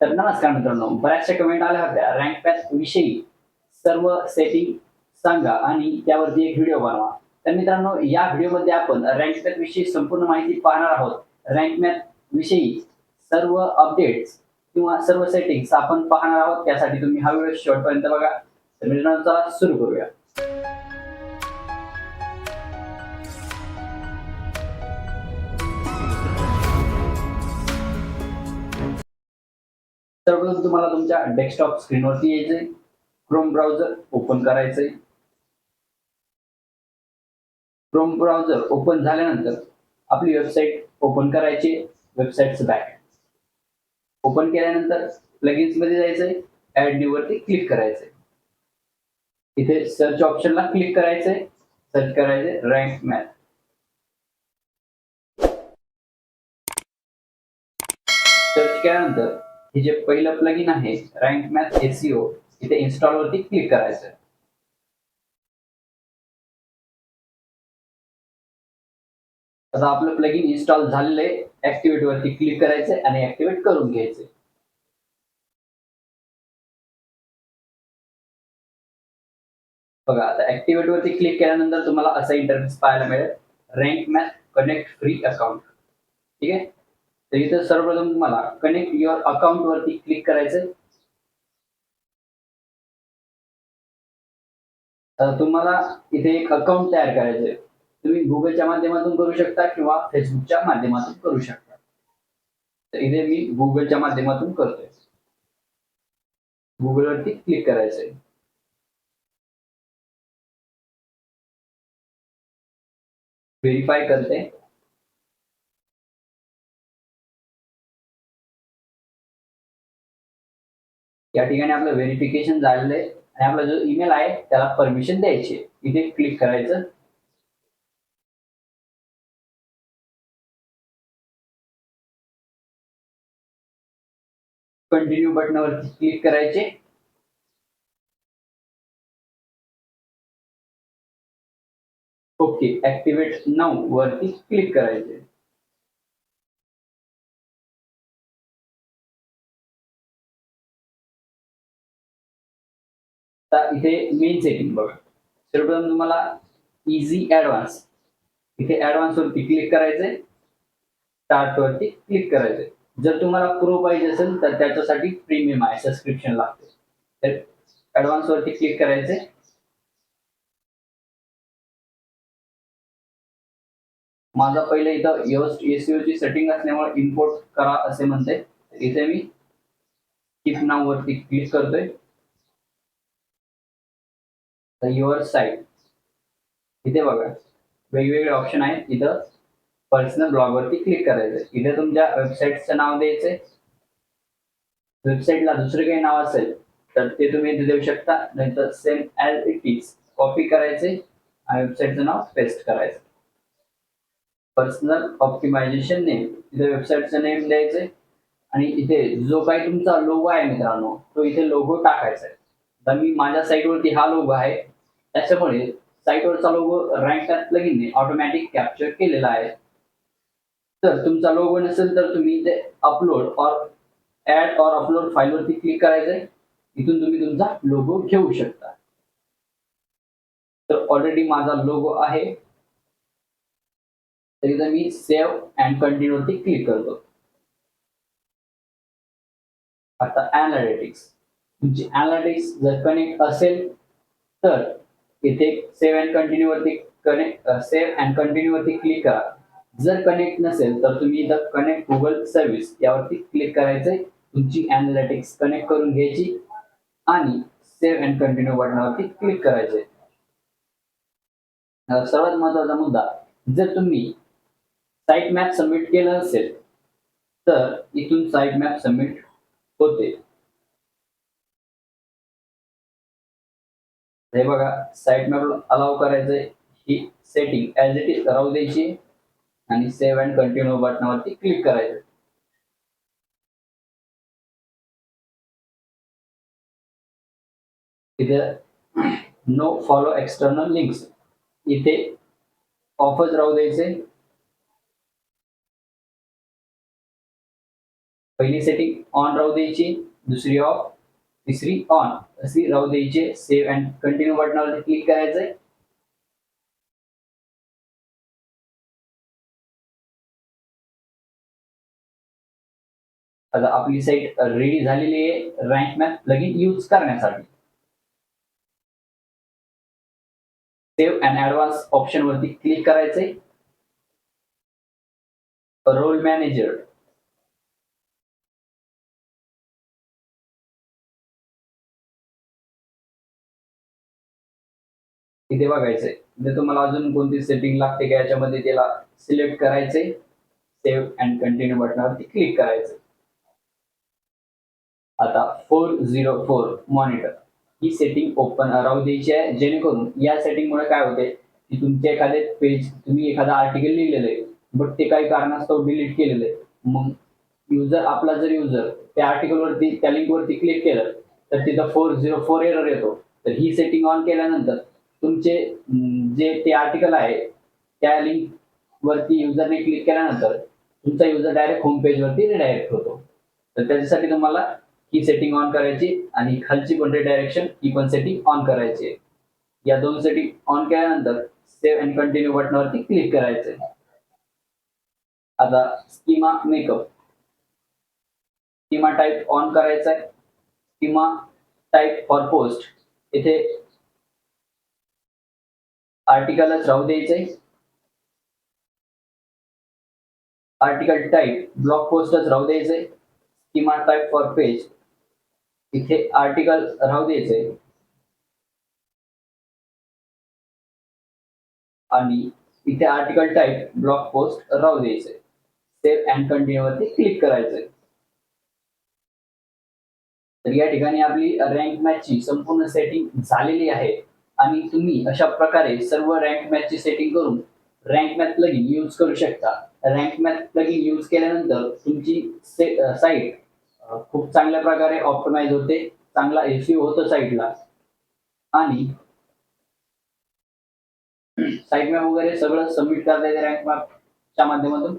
तर नमस्कार मित्रांनो बऱ्याचशा कमेंट आल्या होत्या. रँक पॅच विषयी सर्व सेटिंग सांगा आणि त्यावरती एक व्हिडिओ बनवा. तर मित्रांनो या व्हिडिओमध्ये आपण रँक पॅच विषयी संपूर्ण माहिती पाहणार आहोत. रँक मॅथ विषयी सर्व अपडेट्स किंवा सर्व सेटिंग्स आपण पाहणार आहोत. त्यासाठी तुम्ही हा व्हिडिओ शेवटपर्यंत बघा. तर मित्रांनो चला सुरू करूया. सर्वप्रथम तुम्हाला तुमच्या डेस्कटॉप स्क्रीनवरती यायचंय. क्रोम ब्राउझर ओपन करायचंय. क्रोम ब्राउझर ओपन झाल्यानंतर आपली वेबसाईट ओपन करायची. वेबसाईटचं बॅक ओपन केल्यानंतर प्लगिन्समध्ये जायचंय. ऍड न्यू वरती क्लिक करायचंय. इथे सर्च ऑप्शनला क्लिक करायचंय. सर्च करायचंय. रँक मॅथ सर्च केल्यानंतर हे जे पहिलं प्लगइन आहे रँक मॅथ एसीओ इथे इन्स्टॉल वरती क्लिक करायचं. आता आपलं प्लगइन इन्स्टॉल झालेलं आहे ऍक्टिव्हेट वरती क्लिक करायचं आणि ऍक्टिव्हेट करून घ्यायचं. बघा आता ऍक्टिव्हेट वरती क्लिक केल्यानंतर तुम्हाला असा इंटरफेस पाहायला मिळेल. Rank Math connect free account ठीक आहे? तर इथं सर्वप्रथम तुम्हाला कनेक्ट युअर अकाउंट वरती क्लिक करायचंय. तर तुम्हाला इथे एक अकाउंट तयार करायचंय. तुम्ही गुगलच्या माध्यमातून करू शकता किंवा फेसबुकच्या माध्यमातून करू शकता. तर इथे मी गुगलच्या माध्यमातून करतोय. गुगल वरती क्लिक करायचंय. व्हेरीफाय करते. या ठिकाणी आपलं व्हेरिफिकेशन झालेलं आहे. आणि आपला जो ईमेल आहे त्याला परमिशन द्यायची इथे क्लिक करायचं. कंटिन्यू बटनावरती क्लिक करायचे. ओके ऍक्टिव्हेट नाऊ वरती क्लिक करायचे. आता इथे मेन सेटिंग बघा. सर्वप्रथम तुम्हाला इझी ऍडव्हान्स इथे ऍडव्हान्स वरती क्लिक करायचंय. स्टार्ट वरती क्लिक करायचंय. जर तुम्हाला प्रो पाहिजे असेल तर त्याच्यासाठी प्रीमियम आहे सबस्क्रिप्शन लागते. तर ऍडव्हान्स वरती क्लिक करायचंय. माझा पहिले इथं योस्ट एसीओ ची सेटिंग असल्यामुळे इम्पोर्ट करा असे म्हणते. इथे मी किप नाव वरती क्लिक करतोय. युअर साईट इथे बघा. वेगवेगळे ऑप्शन आहेत. इथं पर्सनल ब्लॉग वरती क्लिक करायचं इथे तुमच्या वेबसाईटचं नाव द्यायचंय. वेबसाईटला दुसरं काही नाव असेल तर ते तुम्ही इथे देऊ शकता. नाहीतर same as it is copy करायचे आणि वेबसाईटचं नाव पेस्ट करायचं पर्सनल ऑप्टिमायझेशन नेम इथे वेबसाईटचं नेम द्यायचंय. आणि इथे जो काही तुमचा लोगो आहे मित्रांनो तो इथे लोगो टाकायचा आहे तर मी माझ्या साईटवरती हा लोगो आहे. त्याच्यामुळे साईटवरचा लोगो रँक प्लगिनने ऑटोमॅटिक कॅप्चर केलेला आहे. तर तुमचा लोगो नसेल तर तुम्ही ते upload or add or upload फाईलवरती click करायचंय. इथून तुम्ही तुमचा लोगो घेऊ शकता. तर ऑलरेडी माझा लोगो आहे. तर इथं मी सेव्ह अँड कंटिन्यूवरती क्लिक करतो. आता अनालिटिक्स तुमची अनालिटिक्स जर कनेक्ट असेल तर इथे सेव्ह अँड कंटिन्यू वरती कनेक्ट सेव्ह अँड कंटिन्यू वरती क्लिक करा. जर कनेक्ट नसेल तर तुम्ही इथं कनेक्ट गुगल सर्व्हिस यावरती क्लिक करायचंय. तुमची अनालिटिक्स कनेक्ट करून घ्यायची आणि सेव्ह अँड कंटिन्यू बटनावरती क्लिक करायचे सर्वात महत्त्वाचा मुद्दा जर तुम्ही साईट मॅप सबमिट केलं असेल तर इथून साईट मॅप सबमिट होते. हे बघा साईट मॅप अलाव करायचंय ही सेटिंग ऍज इट इज राहू द्यायची. आणि सेव्ह अँड कंटिन्यू बटनावरती क्लिक करायचं. इथे नो फॉलो एक्सटर्नल लिंक्स इथे ऑफच राहू द्यायचे. पहिली सेटिंग ऑन राहू द्यायची. दुसरी ऑफ तिसरी ऑन अशी राहू द्यायची. सेव्ह अँड कंटिन्यू बटनावर क्लिक करायचंय. आता आपली साईट रेडी झालेली आहे. रँक मॅथ प्लगइन यूज़ करण्यासाठी. सेव्ह अँड ऍडव्हान्स ऑप्शन वरती क्लिक करायचंय. रोल मॅनेजर इथे बघायचंय. इथे तुम्हाला अजून कोणती सेटिंग लागते का? याच्यामध्ये त्याला सिलेक्ट करायचंय. सेव्ह अँड कंटिन्यू बटनावरती क्लिक करायचं आता फोर झिरो फोर मॉनिटर ही सेटिंग ओपन राहू द्यायची आहे. जेणेकरून या सेटिंगमुळे काय होते? की तुमचे एखादे पेज तुम्ही एखादा आर्टिकल लिहिलेलं आहे बट ते काही कारणास्तव डिलीट केलेलं आहे मग युजर आपला जर युजर त्या आर्टिकल वरती त्या लिंक वरती क्लिक केलं तर तिथं फोर झिरो फोर एरर येतो. तर ही सेटिंग ऑन केल्यानंतर तुमचे जे ते आर्टिकल आहे त्या लिंक वरती युजरने क्लिक केल्यानंतर तुमचा युजर डायरेक्ट होम पेज वरती रिडायरेक्ट होतो. तर त्याच्यासाठी तुम्हाला ही सेटिंग ऑन करायची आणि खालची पण रिडायरेक्शन ही पण सेटिंग ऑन करायची आहे. या दोन सेटिंग ऑन केल्यानंतर सेव्ह अँड कंटिन्यू बटनावरती क्लिक करायचे आता schema makeup schema type on करायचा आहे स्कीमा टाईप फॉर पोस्ट इथे आर्टिकलच राहू द्यायचंय. आर्टिकल टाईप ब्लॉग पोस्टच राहू द्यायचंय. स्कीमा टाईप फॉर पेज इथे आर्टिकल राहू द्यायचंय. आणि इथे आर्टिकल टाईप ब्लॉग पोस्ट राहू द्यायचंय. सेव्ह अँड कंटिन्यू वरती क्लिक करायचंय. तर या ठिकाणी आपली रँक मॅचची संपूर्ण सेटिंग झालेली आहे. आणि तुम्ही अशा प्रकारे सर्व रँक मॅचची सेटिंग करून रँक मॅथ प्लगिन यूज करू शकता. रँक मॅथ प्लगिन यूज केल्यानंतर तुमची साईट खूप चांगल्या प्रकारे ऑप्टिमाइज होते चांगला एसईओ होतो साईटला आणि साईट मॅप वगैरे सगळं सबमिट करता येते रँक मॅपच्या माध्यमातून.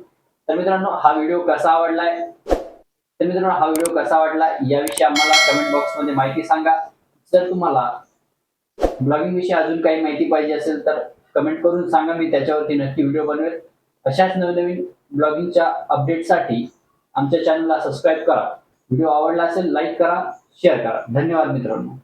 तर मित्रांनो हा व्हिडिओ कसा आवडलाय? तर मित्रांनो हा व्हिडिओ कसा वाटला याविषयी आम्हाला कमेंट बॉक्समध्ये माहिती सांगा. जर तुम्हाला ब्लॉगिंग विषयी अजून काही माहिती पाहिजे असेल तर कमेंट करून सांगा. मी त्याच्यावरती नक्की व्हिडिओ बनवेल. अशाच नवनवीन ब्लॉगिंगच्या अपडेटसाठी आमच्या चॅनलला सबस्क्राईब करा. व्हिडिओ आवडला असेल लाईक करा शेअर करा. धन्यवाद मित्रांनो.